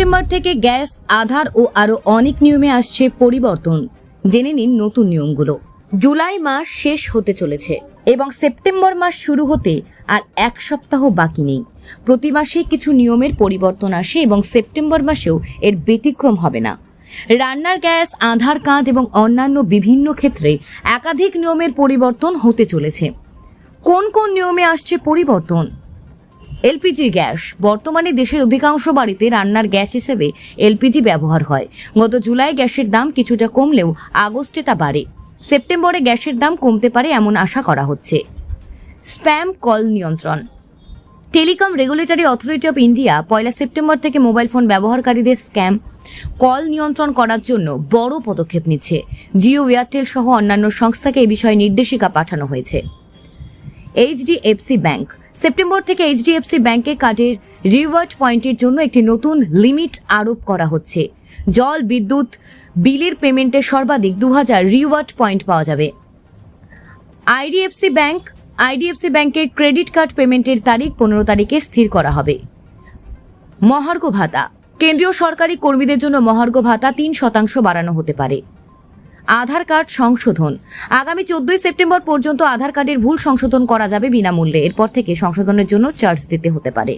September থেকে gas, আধার ও আরও অনেক নিয়মে আসছে পরিবর্তন। জেনে নিন নতুন নিয়মগুলো। জুলাই মাস শেষ হতে চলেছে এবং সেপ্টেম্বর মাস শুরু হতে আর এক সপ্তাহ বাকি নেই। প্রতি মাসে কিছু নিয়মের পরিবর্তন আসে এবং সেপ্টেম্বর মাসেও এর ব্যতিক্রম হবে না। রান্নার গ্যাস, আধার কার্ড এবং অন্যান্য বিভিন্ন ক্ষেত্রে একাধিক নিয়মের পরিবর্তন হতে চলেছে। কোন কোন নিয়মে আসছে পরিবর্তন? এলপিজি গ্যাস বর্তমানে দেশের অধিকাংশ বাড়িতে রান্নার গ্যাস হিসেবে এলপিজি ব্যবহার হয়। গত জুলাই গ্যাসের দাম কিছুটা কমলেও আগস্টে তা বাড়ে। সেপ্টেম্বরে গ্যাসের দাম কমতে পারে এমন আশা করা হচ্ছে। স্প্যাম কল নিয়ন্ত্রণ। Telecom Regulatory Authority of India Poila September থেকে মোবাইল ফোন ব্যবহারকারীদের স্ক্যাম কল নিয়ন্ত্রণ করার জন্য বড় পদক্ষেপ নিচ্ছে। জিও, এয়ারটেল সহ অন্যান্য সংস্থাকে এ বিষয়ে নির্দেশিকা পাঠানো হয়েছে। এইচডিএফসি ব্যাংক সেপ্টেম্বর থেকে এইচডিএফসি ব্যাংকের কার্ডের রিওয়ার্ড পয়েন্টের জন্য একটি নতুন লিমিট আরোপ করা হচ্ছে। জল, বিদ্যুৎ, বিলের পেমেন্টে সর্বাধিক দু হাজার রিওয়ার্ড পয়েন্ট পাওয়া যাবে। আইডিএফসি ব্যাংক আইডিএফসি ব্যাংকের ক্রেডিট কার্ড পেমেন্টের তারিখ পনেরো তারিখে স্থির করা হবে। মহার্ঘ ভাতা। কেন্দ্রীয় সরকারি কর্মীদের জন্য মহার্ঘ ভাতা তিন শতাংশ বাড়ানো হতে পারে। আধার কার্ড সংশোধন। আগামী চোদ্দই সেপ্টেম্বর পর্যন্ত আধার কার্ডের ভুল সংশোধন করা যাবে বিনামূল্যে। এরপর থেকে সংশোধনের জন্য চার্জ দিতে হতে পারে।